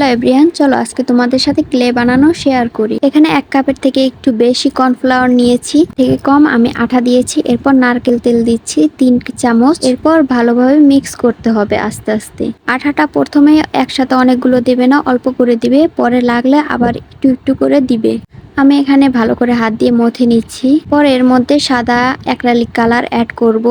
Hello everyone, চলো আজকে তোমাদের সাথে ক্লে বানানো শেয়ার করি। এখানে এক কাপের থেকে একটু বেশি কর্নফ্লাওয়ার নিয়েছি। থেকে কম আমি আঠা দিয়েছি, এরপর নারকেল তেল দিচ্ছি তিন চামচ। এরপর ভালোভাবে মিক্স করতে হবে আস্তে আস্তে। আঠাটা প্রথমে একসাথে অনেকগুলো দেবে না, অল্প করে দিবে। পরে লাগলে আবার একটু একটু করে দিবে। আমি এখানে ভালো করে হাত দিয়ে মথে নিচ্ছি। পরে এর মধ্যে সাদা অ্যাক্রালিক কালার অ্যাড করব।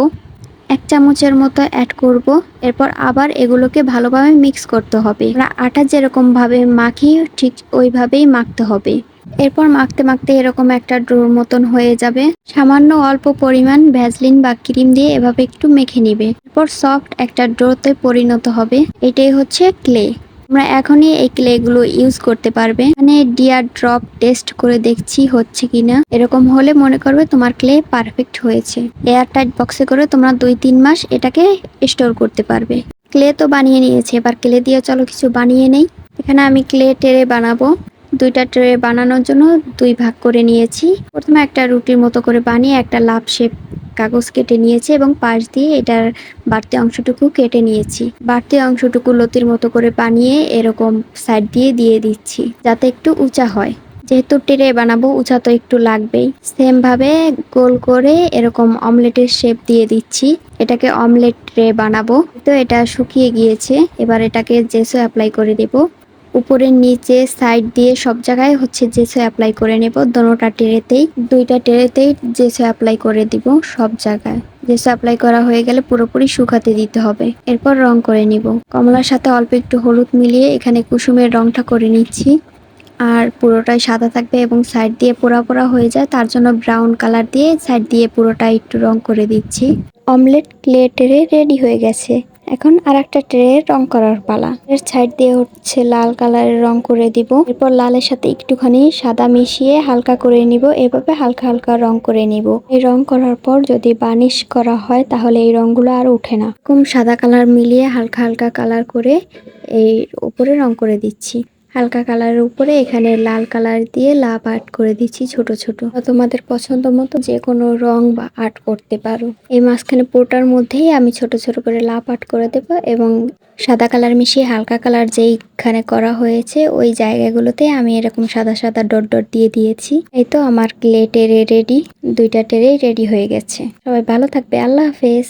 এক চামচের মতো অ্যাড করব। এরপর আবার এগুলোকে ভালোভাবে মিক্স করতে হবে। আটা যেরকমভাবে মাখি, ঠিক ওইভাবেই মাখতে হবে। এরপর মাখতে মাখতে এরকম একটা ডোর মতন হয়ে যাবে। সামান্য অল্প পরিমাণ ভ্যাসলিন বা ক্রিম দিয়ে এভাবে একটু মেখে নিবে। এরপর সফট একটা ডোতে পরিণত হবে। এটাই হচ্ছে ক্লে আমরা এখনই এই ক্লেগুলো ইউজ করতে পারবে। মানে ডিয়ার ড্রপ টেস্ট করে দেখছি হচ্ছে কিনা। এরকম হলে মনে করবে তোমার ক্লে পারফেক্ট হয়েছে। এয়ার টাইট বক্সে করে তোমরা দুই তিন মাস এটাকে স্টোর করতে পারবে। ক্লে তো বানিয়ে নিয়েছে, এবার ক্লে দিয়ে চলো কিছু বানিয়ে নেই। এখানে আমি ক্লে টেরে বানাবো। দুইটা ট্রে বানানোর জন্য দুই ভাগ করে নিয়েছি। প্রথমে একটা রুটির মতো করে বানিয়ে একটা লাভ শেপ কাগজ কেটে নিয়েছি এবং পাশ দিয়ে এটার বাড়তি অংশটুকু কেটে নিয়েছি। বাড়তি অংশটুকু লতির মতো করে বানিয়ে এরকম সাইড দিয়ে দিয়ে দিচ্ছি, যাতে একটু উঁচা হয়। যেহেতু টেরে বানাবো, উঁচা তো একটু লাগবেই। সেম ভাবে গোল করে এরকম অমলেটের শেপ দিয়ে দিচ্ছি। এটাকে অমলেট ট্রে বানাবো। তো এটা শুকিয়ে গিয়েছে। এবার এটাকে জেসো অ্যাপ্লাই করে দেবো। উপরের নিচে সাইড দিয়ে সব জায়গায় হচ্ছে জেসো অ্যাপ্লাই করে নেব। দোনোটা টেরেতেই, দুইটা টেরেতেই জেসো অ্যাপ্লাই করে দিব সব জায়গায়। জেসো অ্যাপ্লাই করা হয়ে গেলে পুরোপুরি শুকাতে দিতে হবে। এরপর রং করে নিব। কমলার সাথে অল্প একটু হলুদ মিলিয়ে এখানে কুসুমের রংটা করে নিচ্ছি। আর পুরোটাই সাদা থাকবে এবং সাইড দিয়ে পোড়া পোড়া হয়ে যায়, তার জন্য ব্রাউন কালার দিয়ে সাইড দিয়ে পুরোটা একটু রং করে দিচ্ছি। অমলেট ক্লে টেরে রেডি হয়ে গেছে। এখন আর একটা ট্রে রং করার পালা। এর সাইড দিয়ে হচ্ছে লাল কালারের রং করে দিব। এরপর লালের সাথে একটুখানি সাদা মিশিয়ে হালকা করে নিব। এভাবে হালকা হালকা রং করে নিব। এই রং করার পর যদি বার্নিশ করা হয়, তাহলে এই রংগুলো আর উঠে না। এরকম সাদা কালার মিলিয়ে হালকা হালকা কালার করে এই উপরে রং করে দিচ্ছি। হালকা কালারের উপরে এখানে লাল কালার দিয়ে লাভ আর্ট করে দিচ্ছি ছোট ছোট। তোমাদের পছন্দ মতো যে কোনো রং বা আর্ট করতে পারো। এই মাঝখানে পোটার মধ্যেই আমি ছোট ছোট করে লাভ আর্ট করে দেবো এবং সাদা কালার মিশিয়ে হালকা কালার যেইখানে করা হয়েছে ওই জায়গাগুলোতে আমি এরকম সাদা সাদা ডট ডট দিয়ে দিয়েছি। এই তো আমার ক্লে টেরে রেডি, দুইটা টেরেই রেডি হয়ে গেছে। সবাই ভালো থাকবে, আল্লাহ হাফেজ।